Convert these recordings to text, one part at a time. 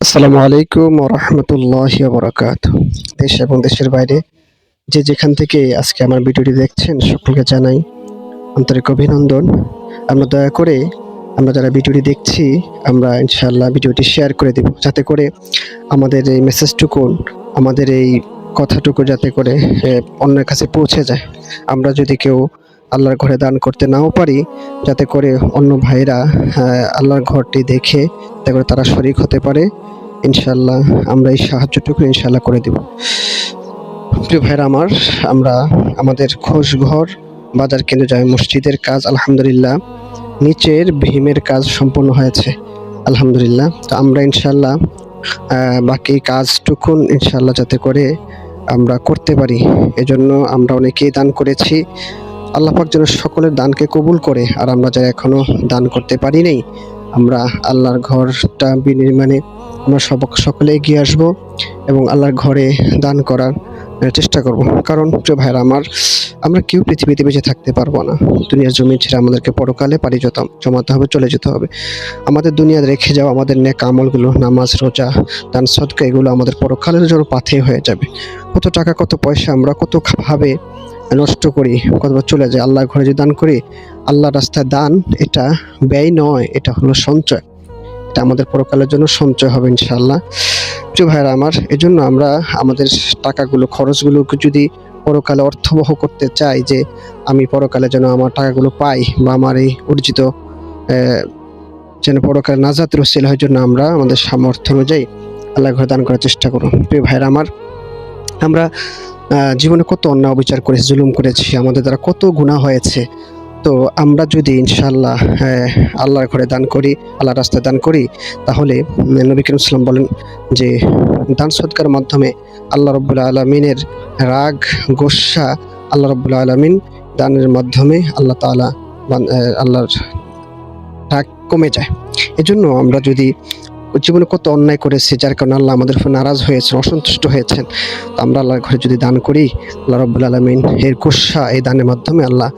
আসসালামু আলাইকুম রহমতুল্লাহ বরাকাত দেশ এবং দেশের বাইরে যে যেখান থেকে আজকে আমার ভিডিওটি দেখছেন, সকলকে জানাই আন্তরিক অভিনন্দন। আমরা দয়া করে, আমরা যারা ভিডিওটি দেখছি, আমরা ইনশাআল্লাহ ভিডিওটি শেয়ার করে দেব। যাতে করে আমাদের এই মেসেজটুকু আমাদের এই কথাটুকু যাতে করে অন্যের কাছে পৌঁছে যায়। আমরা যদি কেউ আল্লাহর ঘরে দান করতে নাও পারি, যাতে করে অন্য ভাইরা আল্লাহর ঘরটি দেখে, যাতে করে তারা শরিক হতে পারে। ইনশাল্লাহ আমরা এই সাহায্যটুকু ইনশাল্লাহ করে দেব। প্রিয় ভাইরা আমার, আমরা আমাদের খোঁজ ঘর, বাজার কেন্দ্র জামে মসজিদের কাজ, আলহামদুলিল্লাহ। নিচের ভীমের কাজ সম্পন্ন হয়েছে, আলহামদুলিল্লাহ। তো আমরা ইনশাল্লাহ বাকি কাজটুকুন ইনশাল্লাহ যাতে করে আমরা করতে পারি। এজন্য আমরা অনেকেই দান করেছি। আল্লাহ পাক যেন সকলের দানকে কবুল করে, আর আমরা যারা এখনও দান করতে পারি নাই, আমরা আল্লাহর ঘরটা বিনির্মাণে আমরা সব সকলে এগিয়ে আসব এবং আল্লাহর ঘরে দান করার চেষ্টা করব। কারণ প্রিয় ভাইরা আমার, আমরা কেউ পৃথিবীতে বেঁচে থাকতে পারব না। দুনিয়ার জমি ছেড়ে আমাদেরকে পরকালে পাড়ি যেতাম জমাতে হবে, চলে যেতে হবে। আমাদের দুনিয়া রেখে যাওয়া আমাদের নেক আমলগুলো, নামাজ, রোজা, দান, সদকা, এগুলো আমাদের পরকালের জন্য পাথে হয়ে যাবে। কত টাকা, কত পয়সা, আমরা কত ভাবে নষ্ট করি কতবার চলে যায়। আল্লাহ ঘরে যে দান করি আল্লাহ রাস্তায় দান, এটা ব্যয় নয়, এটা হলো সঞ্চয়। এটা আমাদের পরকালের জন্য সঞ্চয় হবে ইনশাআল্লাহ। প্রিয় ভাইরা আমার, এজন্য আমরা আমাদের টাকাগুলো খরচগুলোকে যদি পরকালে অর্থবহ করতে চাই যে আমি পরকালে যেন আমার টাকাগুলো পাই বা আমার এই অর্জিত যেন পরকালে নাজাত রসিল হয় জন্য আমরা আমাদের সামর্থ্য অনুযায়ী আল্লাহ ঘরে দান করার চেষ্টা করুন প্রিয় ভাইরা আমার, আমরা জীবনে কত অন্যায় অবিচার করেছি জুলুম করেছি আমাদের দ্বারা কত গুণা হয়েছে। তো আমরা যদি ইনশাল্লাহ আহ, আল্লাহর ঘরে দান করি আল্লাহ রাস্তায় দান করি তাহলে নবী করিম সাল্লাম বলেন যে দান সৎকার মাধ্যমে আল্লাহ রব্বুল আলমিনের রাগ গোসা আল্লাহ রব্বুল আলমিন দানের মাধ্যমে আল্লাহ তালা আল্লাহর রাগ কমে যায়। এজন্য আমরা যদি জীবনে কত অন্যায় করেছি যার কারণে আল্লাহ আমাদের উপর নারাজ হয়েছেন অসন্তুষ্ট হয়েছেন। তো আমরা আল্লাহর ঘরে যদি দান করি আল্লাহ রব্বুল আলমিন এর গোসা এই দানের মাধ্যমে আল্লাহ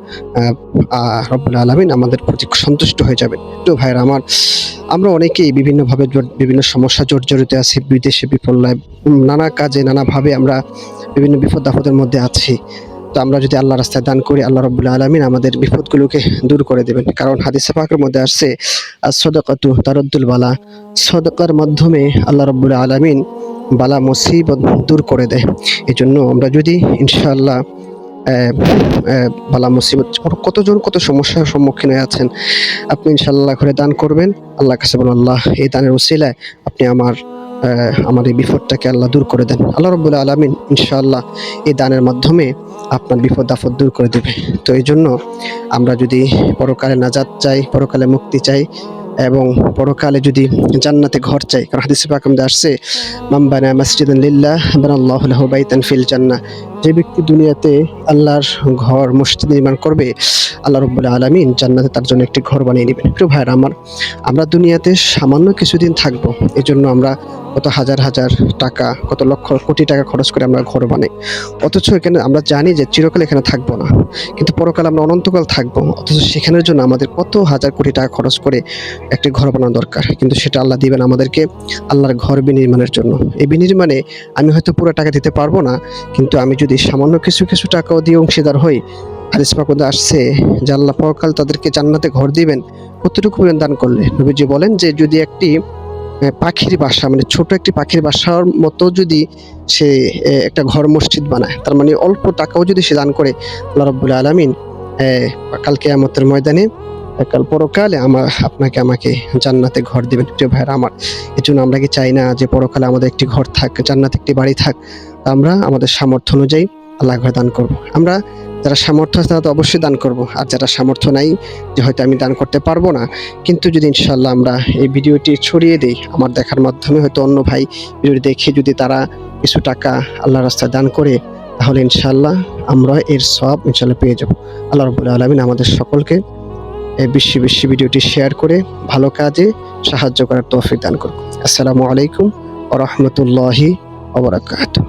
রব্বুল আলমিন আমাদের প্রতি সন্তুষ্ট হয়ে যাবেন। তো ভাইরা আমার আমরা অনেকেই বিভিন্নভাবে বিভিন্ন সমস্যা জর্জরিত আছি বিদেশে উম, নানা কাজে নানাভাবে আমরা বিভিন্ন বিপদ আপদের মধ্যে আছি। তো আমরা যদি আল্লাহ রাস্তায় দান করি, আল্লাহ রব্বুল আলমিন আমাদের বিপদগুলোকে দূর করে দেবেন। কারণ হাদিসে পাকের মধ্যে আসছে আর সদকাতু তারদ্দুল বালা। সদকার মাধ্যমে আল্লাহ রব্বুল আলমিন বালা, মুসিবত দূর করে দেয়। এই জন্য আমরা যদি ইনশাআল্লাহ বালা, মুসিবত কতজন কত সমস্যার সম্মুখীন হয়ে আছেন, আপনি ইনশাল্লাহ করে দান করবেন। আল্লাহ কাছে বলুন, আল্লাহ, এই দানের উসিলায় আপনি আমার আমার এই বিপদটাকে আল্লাহ দূর করে দেন। আল্লাহ রব্বুল আলমিন ইনশাআল্লাহ এই দানের মাধ্যমে আপনার বিপদ আপদ দূর করে দেবে। তো এই জন্য আমরা যদি পরকালে নাজাত চাই, পরকালে মুক্তি চাই এবং পরকালে যদি জান্নাতে ঘর চাই, কারণ হাদিসে পাকম আসছে মাম্বানা বাইতান ফিল জান্নাহ। যে ব্যক্তি দুনিয়াতে আল্লাহর ঘর, মসজিদ নির্মাণ করবে, আল্লাহ রব্বুল আলমিন জান্নাতে তার জন্য একটি ঘর বানিয়ে নেবেন। প্রিয় ভাইয়ের আমার, আমরা দুনিয়াতে সামান্য কিছুদিন থাকব এই জন্য আমরা কত হাজার হাজার টাকা, কত লক্ষ কোটি টাকা খরচ করে আমরা ঘর বানাই। অথচ এখানে আমরা জানি যে চিরকাল এখানে থাকব না। কিন্তু পরকাল আমরা অনন্তকাল থাকব। অথচ সেখানের জন্য আমাদের কত হাজার কোটি টাকা খরচ করে একটি ঘর বানানো দরকার। কিন্তু সেটা আল্লাহ দিবেন আমাদেরকে আল্লাহর ঘর বিনির্মাণের জন্য। এই বিনির্মাণে আমি হয়তো পুরো টাকা দিতে পারব না, কিন্তু আমি যদি সামান্য কিছু কিছু টাকাও দিয়ে অংশীদার হই, হাদিস পাকুদে আসছে যে আল্লাহ পরকাল তাদেরকে জান্নাতে ঘর দিবেন, কতটুকু পরিমাণ দান করলে? নবীজি বলেন যে যদি একটি পাখির বাসা মানে ছোট একটি পাখির বাসার মতো যদি সে একটা ঘর মসজিদ বানায়, তার মানে অল্প টাকাও যদি সে দান করে, আল্লাহ রব্বুল আলমিন কালকে আমাদের ময়দানে কাল পরকালে আমার, আপনাকে আমাকে জান্নাতে ঘর দেবেন। প্রিয় ভাইরা আমার, এই জন্য আমরা কি চাই না যে পরকালে আমাদের একটি ঘর থাক, জান্নাতে একটি বাড়ি থাক, আমরা আমাদের সামর্থ্য অনুযায়ী আল্লাহ ঘরে দান করব। আমরা যারা সামর্থ্য আছে তারা তো অবশ্যই দান করব। আর যারা সামর্থ্য নাই, যে হয়তো আমি দান করতে পারব না, কিন্তু যদি ইনশাল্লাহ আমরা এই ভিডিওটি ছড়িয়ে দিই, আমার দেখার মাধ্যমে হয়তো অন্য ভাই ভিডিওটি দেখে যদি তারা কিছু টাকা আল্লাহ রাস্তায় দান করে, তাহলে ইনশাল্লাহ আমরা এর সব ইনশাল্লাহ পেয়ে যাব। আল্লাহ রবুল আলমিন আমাদের সকলকে এই বিশ্ব বিশ্ব ভিডিওটি শেয়ার করে ভালো কাজে সাহায্য করার তৌফিক দান করুন আসসালামু আলাইকুম ওরহমতুল্লাহি ওবরাকাতুহ